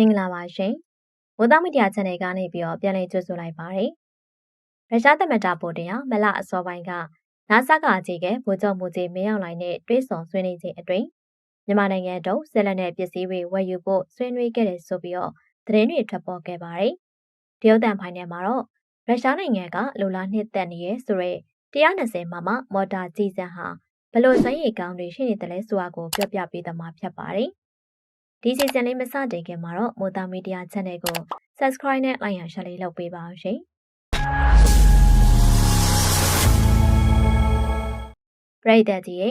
မင်္ဂလာပါရှင်။မိုးသားမီဒီယာ channel ကနေပြီးတော့ပြန်လည်ကြိုဆိုလိုက်ပါတယ်။ရုရှားသမ္မတပူတင်ဟာမလအစောပိုင်းကနာဆာကအကြီးကဗိုလ်ချုပ်မူကြီးမင်းအောင်လှိုင်နဲ့တွဲဆောင်ဆွေးနွေးခြင်းအတွင်းမြန်မာနိုင်ငံတော်ဆက်လက်တဲ့ပစ္စည်းတွေဝယ်ယူဖို့ဆွေးနွေးခဲ့တယ်ဆိုပြီးတော့သတင်းတွေထွက်ပေါ်ခဲ့ပါတယ်။တရုတ်တန်ဖိုင်ထဲမှာတော့ရုရှားနိုင်ငံကလိုလားနှစ်သက်နေရဲဆိုရဲ120မှာမှမော်တာကြီးစံဟာဘလို့စိမ်းရီကောင်းတွေရှိနေတယ်လဲဆိုတာကိုပြောပြပေးသမှာဖြစ်ပါတယ်။ ဒီစီဇန်လေးမစတင်ခင်မှာတော့မိုတာမီဒီယာ channel ကို subscribe နဲ့ like ရ share လေးလုပ်ပေးပါအောင်ရှင်။ပရိသတ်ကြီးရေ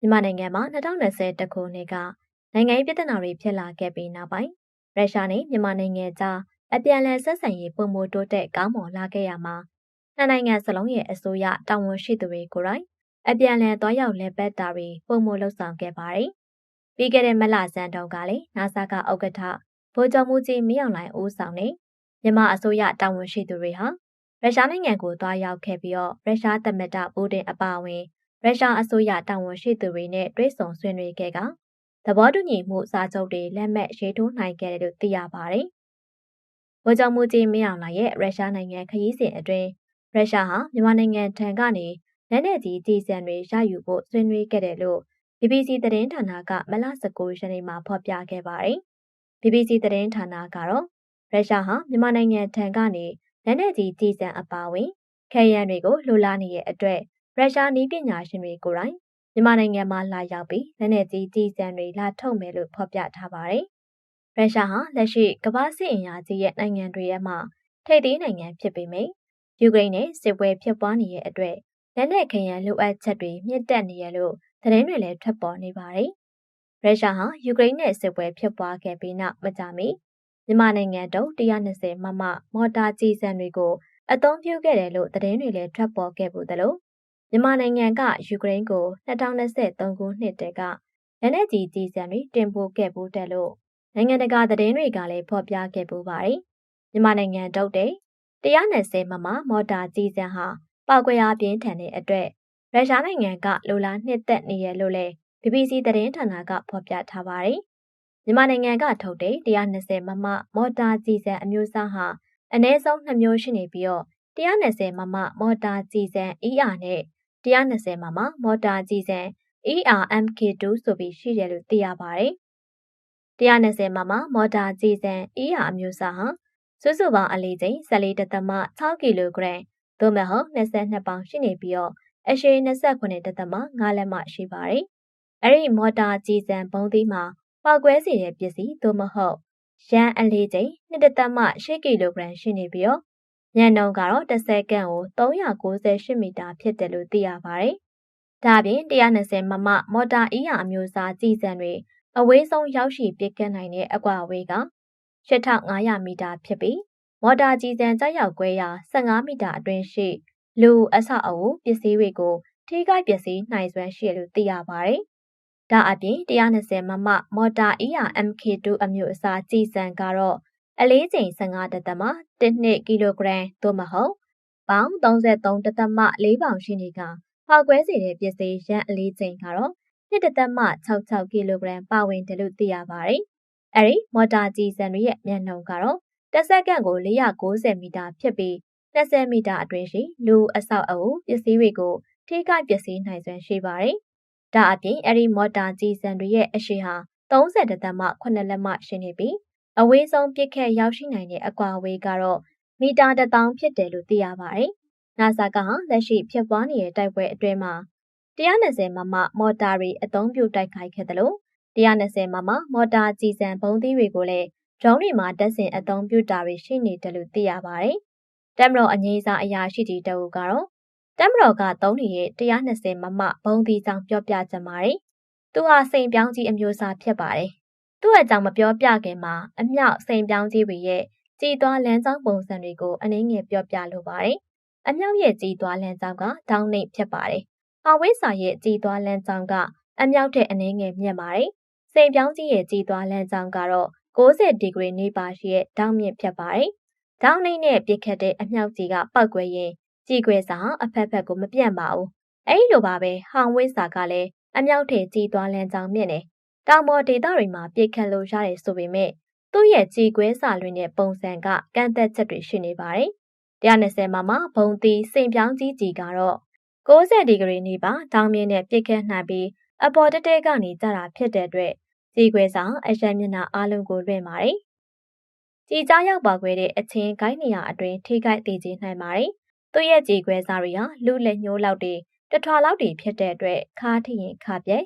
မြန်မာနိုင်ငံမှာ2020တခုနှစ်ကနိုင်ငံရေးပြည်ထနာတွေဖြစ်လာခဲ့ပြီးနောက်ပိုင်းရုရှားနဲ့မြန်မာနိုင်ငံကြားအပြန်အလှန်ဆက်ဆံရေးပုံမတိုးတက်ကောင်းမွန်လာခဲ့ရမှာနှစ်နိုင်ငံစလုံးရဲ့အစိုးရတာဝန်ရှိသူတွေကိုယ်တိုင်အပြန်အလှန်သွားရောက်လည်ပတ်တာတွေပုံမလှုပ်ဆောင်ခဲ့ပါတယ်။ ပြီးခဲ့တဲ့မလဆန်းတုန်းကလည်းနာဆာကဥက္ကဋ္ဌဗိုလ်ချုပ်မှုကြီးမင်းအောင်လှိုင်ဦးဆောင်နေမြန်မာအစိုးရတာဝန်ရှိသူတွေဟာရုရှားနိုင်ငံကိုသွားရောက်ခဲ့ပြီးတော့ရုရှားသမ္မတပူတင်အပါအဝင်ရုရှားအစိုးရတာဝန်ရှိသူတွေနဲ့တွေ့ဆုံဆွေးနွေးခဲ့ကသဘောတူညီမှုစာချုပ်တွေလက်မှတ်ရေးထိုးနိုင်ခဲ့တယ်လို့သိရပါတယ်။ဗိုလ်ချုပ်မှုကြီးမင်းအောင်လှိုင်ရဲ့ရုရှားနိုင်ငံခရီးစဉ်အတွင်းရုရှားဟာမြန်မာနိုင်ငံထံကနေလက်နက်ကြီးကြီးစံတွေရယူဖို့ဆွေးနွေးခဲ့တယ်လို့ BBC သတင်းဌာနကမလ19ရက်နေ့မှာဖော်ပြခဲ့ပါတယ်။ BBC သတင်းဌာနကတော့ရုရှားဟာမြန်မာနိုင်ငံထံကနေလက်နက်ကြီးကြီးစံအပါဝင်ခဲယမ်းတွေကိုလှူလာနေတဲ့အတွက်ရုရှားနည်းပညာရှင်တွေကိုယ်တိုင်မြန်မာနိုင်ငံမှာလာရောက်ပြီးလက်နက်ကြီးကြီးစံတွေလာထုတ်မယ်လို့ဖော်ပြထားပါတယ်။ရုရှားဟာလက်ရှိကမ္ဘာစစ်အင်အားကြီးရဲ့နိုင်ငံတွေရဲ့မှထိပ်သီးနိုင်ငံဖြစ်ပေမယ့်ယူကရိန်းနဲ့စစ်ပွဲဖြစ်ပွားနေတဲ့အတွက် လက်နက်ခဲယမ်းလိုအပ်ချက်တွေမြင့်တက်နေရလို့သတင်းတွေလည်းထွက်ပေါ်နေပါတယ်။ရုရှားဟာယူကရိန်းနဲ့စစ်ပွဲဖြစ်ပွားခဲ့ပြီးနောက်မကြာမီမြန်မာနိုင်ငံတုန်း120မမမော်တာကြီးစံတွေကိုအသုံးပြုခဲ့တယ်လို့သတင်းတွေလည်းထွက်ပေါ်ခဲ့ဘူးသလိုမြန်မာနိုင်ငံကယူကရိန်းကို2023ခုနှစ်တည်းကလက်နက်ကြီးကြီးစံတွေတင်ပို့ခဲ့ဘူးတယ်လို့နိုင်ငံတကာသတင်းတွေကလည်းဖော်ပြခဲ့ပူပါတယ်။မြန်မာနိုင်ငံတုတ်တဲ့120မမမော်တာကြီးစံဟာ ပောက်ကွဲအားပြင်းထန်တဲ့အတွက်ရုရှားနိုင်ငံကလိုလားနှစ်သက်နေရလို့လည်း BBC သတင်းဌာနကဖော်ပြထားပါတယ်။မြန်မာနိုင်ငံကထုတ်တဲ့120မမမော်တာကြည်စံအမျိုးအစားဟာအနည်းဆုံး2မျိုးရှိနေပြီးတော့120မမမော်တာကြည်စံ ER နဲ့120မမမော်တာကြည်စံ ERMK2 ဆိုပြီးရှိတယ်လို့သိရပါတယ်။120မမမော်တာကြည်စံ ER အမျိုးအစားဟာစုစုပေါင်းအလေးချိန်14.6ကီလိုဂရမ် သို့မဟုတ်22ပေါင်ရှိနေပြီးတော့အရှိ29.5လက်မှရှိပါတယ်။အဲ့ဒီမော်တာကြီးစံဘုံသီးမှာပောက်ကွဲစေတဲ့ပစ္စည်းသို့မဟုတ်ရန်အလေးချိန်2.8ကီလိုဂရမ်ရှိနေပြီးတော့ညံနှုံကတော့တစ်စက္ကန့်ကို398မီတာဖြစ်တယ်လို့သိရပါတယ်။ဒါပြင်120မမမော်တာအီးယာအမျိုးအစားကြီးစံတွေအဝေးဆုံးရောက်ရှိပစ်ကတ်နိုင်တဲ့အကွာအဝေးက8500မီတာဖြစ်ပြီး မော်တာကြီးစံကြောက်ရောက်ကွဲရာ15မီတာအတွင်းရှိလူအဆောက်အအုံပစ္စည်းတွေကိုထိခိုက်ပစ္စည်းနိုင်စွမ်းရှိတယ်လို့သိရပါတယ်။ဒါအပြင်120မမမော်တာ ERMK2 အမျိုးအစားကြည်စံကတော့အလေးချိန်15တသမ1ကီလိုဂရမ်သို့မဟုတ်ပေါင်33တသမ4ပေါင်ရှိနေကဖောက်ကွဲစေတဲ့ပစ္စည်းရန်အလေးချိန်ကတော့1တသမ66ကီလိုဂရမ်ပါဝင်တယ်လို့သိရပါတယ်။အဲဒီမော်တာကြည်စံတွေရဲ့မျက်နှာကတော့ တစ်စက္ကန့်ကို490မီတာဖြစ်ပြီး20မီတာအတွင်းရှိလူအဆောက်အအုံပစ္စည်းတွေကိုထိခိုက်ပစ္စည်းနိုင်စွမ်းရှိပါတယ်။ဒါအပြင်အဲ့ဒီမော်တာကြီးစံတွေရဲ့အရှိဟာ30တသမ9လက်မှရှိနေပြီးအဝေးဆုံးပြစ်ခက်ရောက်ရှိနိုင်တဲ့အကွာအဝေးကတော့မီတာ1000ဖြစ်တယ်လို့သိရပါတယ်။ NASA ကလက်ရှိဖြစ်ပွားနေတဲ့တိုက်ပွဲအတွင်းမှာ120မမမော်တာတွေအသုံးပြုတိုက်ခိုက်ခဲ့တယ်လို့120မမမော်တာကြီးစံဘုံသီးတွေကိုလည်း drone တွေမှာတက်ဆင်အသုံးပြုတာတွေရှိနေတယ်လို့သိရပါတယ်။တမတော်အငြိမ်းစားအရာရှိတီတအုပ်ကတော့တမတော်ကသုံးနေတဲ့120မမဘုံဒီကြောင့်ပြောပြကြပါတယ်။သူဟာစိန်ပြောင်းကြီးအမျိုးအစားဖြစ်ပါတယ်။သူ့အကြောင်းမပြောပြခင်မှာအမြောက်စိန်ပြောင်းကြီးတွေရဲ့ကြည်သွားလမ်းကြောင်းပုံစံတွေကိုအနည်းငယ်ပြောပြလိုပါတယ်။အမြောက်ရဲ့ကြည်သွားလမ်းကြောင်းကတောင်းနှိပ်ဖြစ်ပါတယ်။ဟာဝိစာရဲ့ကြည်သွားလမ်းကြောင်းကအမြောက်တဲ့အနည်းငယ်မြင့်ပါတယ်။စိန်ပြောင်းကြီးရဲ့ကြည်သွားလမ်းကြောင်းကတော့ 60ဒီဂရီနေပါရှိရဲ့တောင်းမြင့်ဖြစ်ပါတယ်။တောင်းနှိပ်နဲ့ပြစ်ခတ်တဲ့အမြောက်ကြီးကပောက်ကွဲရင်ကြည်ခွဲစာအဖက်ဖက်ကိုမပြန့်ပါဘူး။အဲဒီလိုပါပဲဟောင်ဝိစာကလည်းအမြောက်ထဲကြီးသွားလန်းကြောင်မြင့်နေတောင်ပေါ်ဒေသတွေမှာပြစ်ခတ်လို့ရတယ်ဆိုပေမဲ့သူသူ့ရဲ့ကြေကွဲစာလွင်တဲ့ပုံစံကကန့်သက်ချက်တွေရှိနေပါတယ်။120မမဘုံသီးစိန်ပြောင်းကြီးကြီးကတော့60ဒီဂရီနီးပါတောင်းမြင့်နဲ့ပြစ်ခတ်နိုင်ပြီးအပေါ်တက်တက်ကနေကြတာဖြစ်တဲ့အတွက် ကြေကွဲစာအရှမ်းမျက်နှာအလုံးကိုလွှင့်ပါတယ်။ကြည်ကြားရောက်ပါခွဲတဲ့အချင်းဂိုင်းနေရအတွင်းထိခိုက်သေးခြင်းနိုင်ပါတယ်။သူ့ရဲ့ကြေကွဲစာတွေဟာလူလက်ညှိုးလောက်တွေတထွာလောက်တွေဖြစ်တဲ့အတွက်ခါထရင်ခါပြဲ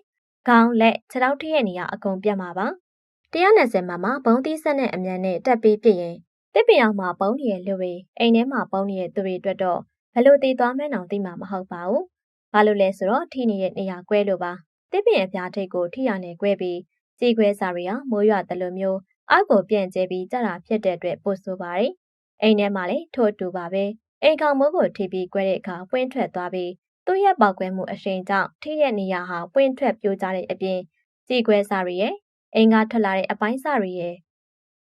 ခေါင်းလက်ခြေထောက်ထည့်ရနေရအကုန်ပြတ်မှာပါ120မှာမှဘုံသီးဆက်နဲ့အမြန်နဲ့တက်ပြီးပြည့်ရင်တစ်ပင်အောင်မှာပုံနေတဲ့လူတွေအိမ်ထဲမှာပုံနေတဲ့သူတွေအတွက်တော့ဘယ်လိုတည်သွားမှန်းအောင်သိမှာမဟုတ်ပါဘူး။ဘာလို့လဲဆိုတော့ထိနေတဲ့နေရာကွဲလို့ပါ။တစ်ပင်အပြားထိတ်ကိုထိရနဲ့ကွဲပြီး ကြေခွဲစာရီဟာမိုးရွာတယ်လို့မျိုးအောက်ကိုပြန့်ကျဲပြီးကြတာဖြစ်တဲ့အတွက်ပို့ဆိုပါတယ်။အိမ်ထဲမှာလည်းထို့တူပါပဲ။အိမ်ကောင်မိုးကိုထိပြီးကွဲတဲ့အခါပွင့်ထွက်သွားပြီးသူ့ရဲ့ပေါက်ကွဲမှုအရှိန်ကြောင့်ထိတဲ့နေရာဟာပွင့်ထွက်ပြိုကျတဲ့အပြင်ကြေခွဲစာရီရဲ့အိမ်ကထွက်လာတဲ့အပိုင်းစာရီရဲ့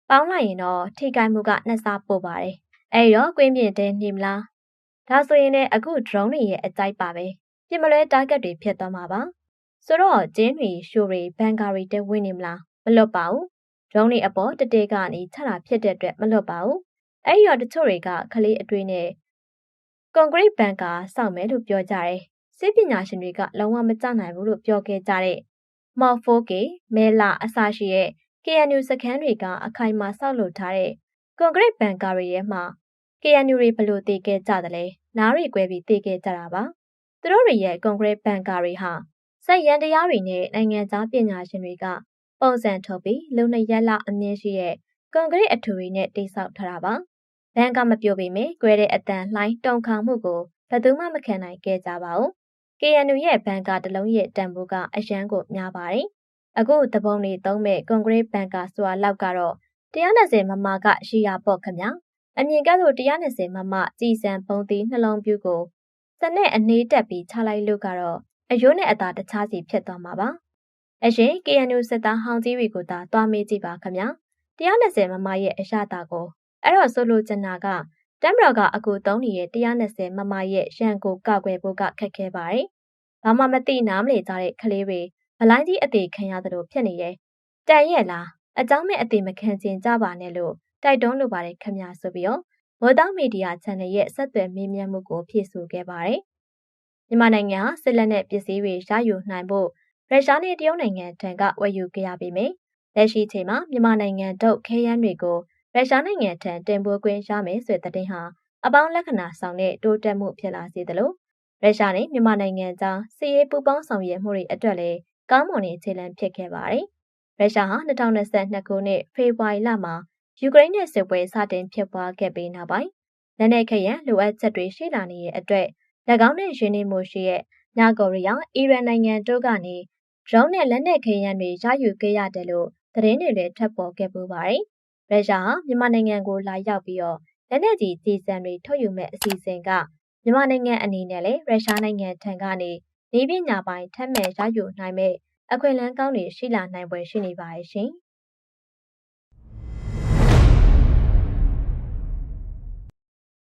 ပေါင်းလိုက်ရင်တော့ထိခိုက်မှုကနှစ်ဆပိုပါတယ်။အဲ့တော့ကွင်းပြင်တဲနေမလား။ဒါဆိုရင်လည်းအခု drone တွေရဲ့အကြိုက်ပါပဲ။ပြစ်မလွဲ target တွေဖြစ်သွားမှာပါ။ ဆိုတော့ဂျင်းတွေရှိုးတွေဘန်ကာတွေတဲဝင်နေမလား။မလွတ်ပါဘူး။ drone တွေအပေါ်တတဲကနေချတာဖြစ်တဲ့အတွက်မလွတ်ပါဘူး။အဲ့တော့တချို့တွေကခလေးအတွေ့နဲ့ကွန်ကရစ်ဘန်ကာစောက်မယ်လို့ပြောကြတယ်။စစ်ပညာရှင်တွေကလုံးဝမကြနိုင်ဘူးလို့ပြောခဲ့ကြတဲ့မော်ဖိုကေမဲလာအစရှိရဲ့ KNU စခန်းတွေကအခိုင်အမာဆောက်လုပ်ထားတဲ့ကွန်ကရစ်ဘန်ကာတွေရဲ့မှာ KNU တွေဘလို့တည်ခဲ့ကြသလဲနားရီကွဲပြီးတည်ခဲ့ကြတာပါသူတို့တွေရဲ့ကွန်ကရစ်ဘန်ကာတွေဟာ စိုက်ရန်တရားတွေနဲ့နိုင်ငံသားပညာရှင်တွေက ပုံစံထုတ်ပြီးလုံနှစ်ရက်လောက်အမြင့်ရှိတဲ့ကွန်ကရစ်အထူတွေနဲ့တိစောက်ထားတာပါဘန်ကမပြိုပေမဲ့ကွဲတဲ့အတန်လှိုင်းတုံခါမှုကိုဘယ်သူမှမခံနိုင်ခဲ့ကြပါဘူး KNU ရဲ့ဘန်ကာတလုံးရဲ့တန်ဖိုးကအရန်ကိုများပါတယ်အခုတပုံတွေသုံးမဲ့ကွန်ကရစ်ဘန်ကာဆိုတာလောက်ကတော့120မမကရှိရပေါ့ခင်ဗျာအမြင်ကဆို120မမကြည်စံပုံသီးနှလုံးပြူကိုစနဲ့အနှေးတက်ပြီးချလိုက်လို့ကတော့ အယိုးနဲ့အသာတခြားစီဖြစ်သွားမှာပါအရင် KNU စစ်သားဟောင်းကြီးတွေကိုသာတွားမေးကြည့်ပါခင်ဗျာ120မမရဲ့အရသာကိုအဲ့တော့ဆိုလိုချင်တာကတမ်ဘရကအခုသုံးနေတဲ့120မမရဲ့ရန်ကိုကောက်ွယ်ဖို့ကခက်ခဲပါတယ်။ဘာမှမသိနားမလည်ကြတဲ့ကလေးတွေဗလိုင်းကြီးအသေးခံရသလိုဖြစ်နေတယ်။တန်ရဲ့လားအကြောင်းမဲ့အသေးမခံချင်ကြပါနဲ့လို့တိုက်တွန်းလိုပါတယ်ခင်ဗျာဆိုပြီးတော့မော်တောမီဒီယာ channel ရဲ့ဆက်သွယ်မေးမြန်းမှုကိုဖြည့်ဆို့ခဲ့ပါတယ်။ မြန်မာနိုင်ငံဟာစစ်လက်နက်ပစ္စည်းတွေရယူနိုင်ဖို့ရုရှားနဲ့တရုတ်နိုင်ငံထံကဝယ်ယူခဲ့ရပေမယ့်လက်ရှိချိန်မှာမြန်မာနိုင်ငံတို့ခဲယမ်းတွေကိုရုရှားနိုင်ငံထံတင်ပို့ခွင့်ရမယ်ဆိုတဲ့တဲ့ဟာအပေါင်းလက္ခဏာဆောင်တဲ့တိုးတက်မှုဖြစ်လာစေသလိုရုရှားနဲ့မြန်မာနိုင်ငံကြားစစ်ရေးပူးပေါင်းဆောင်ရွက်မှုတွေအတွက်လည်းကောင်းမွန်တဲ့ခြေလှမ်းဖြစ်ခဲ့ပါတယ်။ရုရှားဟာ2022ခုနှစ်ဖေဖော်ဝါရီလမှာယူကရိန်းနဲ့စစ်ပွဲစတင်ဖြစ်ပွားခဲ့ပြီးနောက်ပိုင်းလက်နက်ခဲယမ်းလိုအပ်ချက်တွေရှိလာနေတဲ့အတွက်၎ င်းနဲ့ယင်းနေမှုရှိရဲ့ညကိုရီးယားအီရန်နိုင်ငံတို့ကနေ drone နဲ့လက်နက်ခဲယမ်းတွေရယူခဲ့ရတယ်လို့သတင်းတွေလည်းထပ်ပေါ်ခဲ့ပူပါတယ်။ရုရှားဟာမြန်မာနိုင်ငံကိုလာရောက်ပြီးတော့လက်နက်ကြီးကြီးစံတွေထုတ်ယူမဲ့အစီအစဉ်ကမြန်မာနိုင်ငံအနေနဲ့လည်းရုရှားနိုင်ငံထံကနေနေပညာပိုင်းထပ်မံရယူနိုင်မဲ့အခွင့်အလမ်းကောင်းတွေရှိလာနိုင်ပွဲရှိနေပါရဲ့ရှင်။